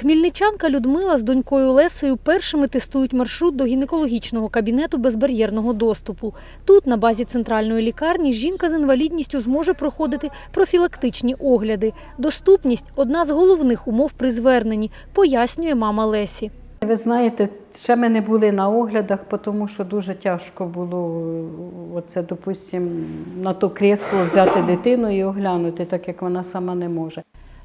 Хмільничанка Людмила з донькою Лесею першими тестують маршрут до гінекологічного кабінету безбар'єрного доступу. Тут, на базі центральної лікарні, жінка з інвалідністю зможе проходити профілактичні огляди. Доступність одна з головних умов при зверненні, пояснює мама Лесі. Ви знаєте, ще ми не були на оглядах, тому що дуже тяжко було е, оце, допустим, на то кресло взяти дитину і оглянути, так як вона сама не може.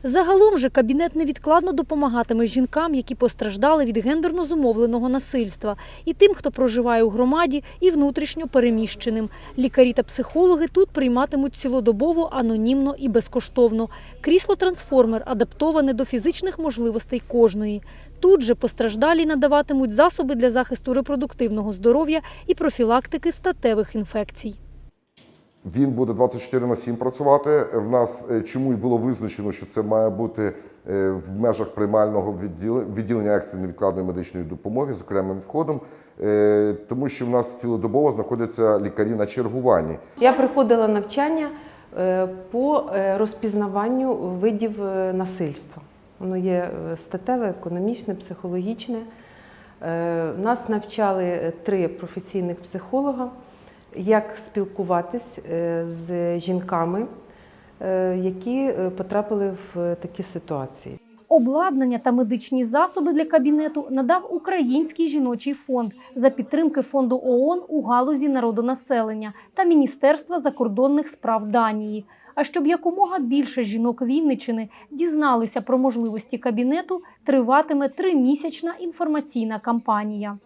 Загалом же кабінет невідкладно допомагатиме жінкам, які постраждали від гендерно зумовленого насильства, і тим, хто проживає у громаді, і внутрішньо переміщеним. Лікарі та психологи тут прийматимуть цілодобово, анонімно і безкоштовно. Крісло-трансформер адаптоване до фізичних можливостей кожної. Тут же постраждалі надаватимуть засоби для захисту репродуктивного здоров'я і профілактики статевих інфекцій. Він буде 24 на 7 працювати. В нас е, чому і було визначено, що це має бути е, в межах приймального відділення, екстреної відкладної медичної допомоги з окремим входом, е, тому що в нас цілодобово знаходяться лікарі на чергуванні. Я проходила навчання по розпізнаванню видів насильства. Воно є статеве, економічне, психологічне. Нас навчали три професійних психолога, як спілкуватись е, з жінками, е, які е, потрапили в такі ситуації. Обладнання та медичні засоби для кабінету надав Український жіночий фонд за підтримки фонду ООН у галузі народонаселення та Міністерства закордонних справ Данії. А щоб якомога більше жінок Вінничини дізналися про можливості кабінету, триватиме тримісячна інформаційна кампанія.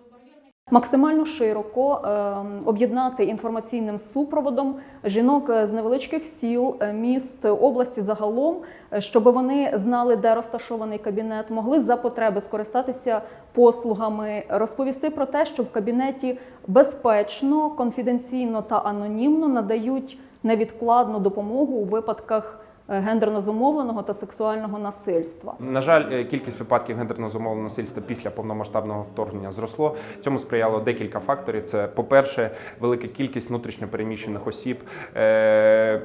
Максимально широко е, об'єднати інформаційним супроводом жінок е, з невеличких сіл, е, міст, області загалом, е, щоб вони знали, де розташований кабінет, могли за потреби скористатися послугами, розповісти про те, що в кабінеті безпечно, конфіденційно та анонімно надають невідкладну допомогу у випадках е, гендерно зумовленого та сексуального насильства. На жаль, е, кількість випадків гендерного зумовленого насильства після повномасштабного вторгнення зросло. Цьому сприяло декілька факторів. Це, по-перше, велика кількість внутрішньопереміщених осіб. Е-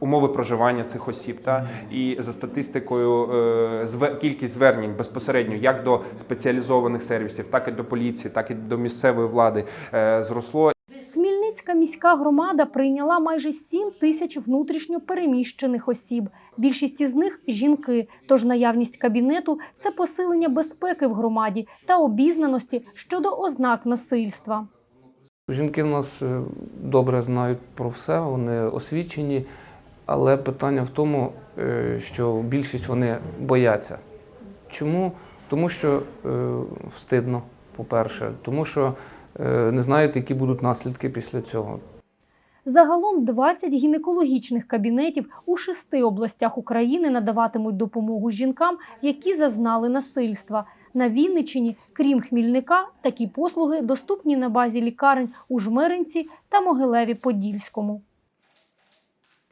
Умови проживання цих осіб, та і за статистикою е, кількість звернень безпосередньо як до спеціалізованих сервісів, так і до поліції, так і до місцевої влади е, зросло. Міська громада прийняла майже 7 тисяч внутрішньо переміщених осіб. Більшість із них жінки. Тож наявність кабінету це посилення безпеки в громаді та обізнаності щодо ознак насильства. Жінки в нас е, добре знають про все, вони освічені, але питання в тому, е, що більшість вони бояться. Чому? Тому що е, встидно, по-перше, тому що не знають, які будуть наслідки після цього. Загалом 20 гінекологічних кабінетів у шести областях України надаватимуть допомогу жінкам, які зазнали насильства. На Вінниччині, крім Хмільника, такі послуги доступні на базі лікарень у Жмеринці та Могилеві Подільському.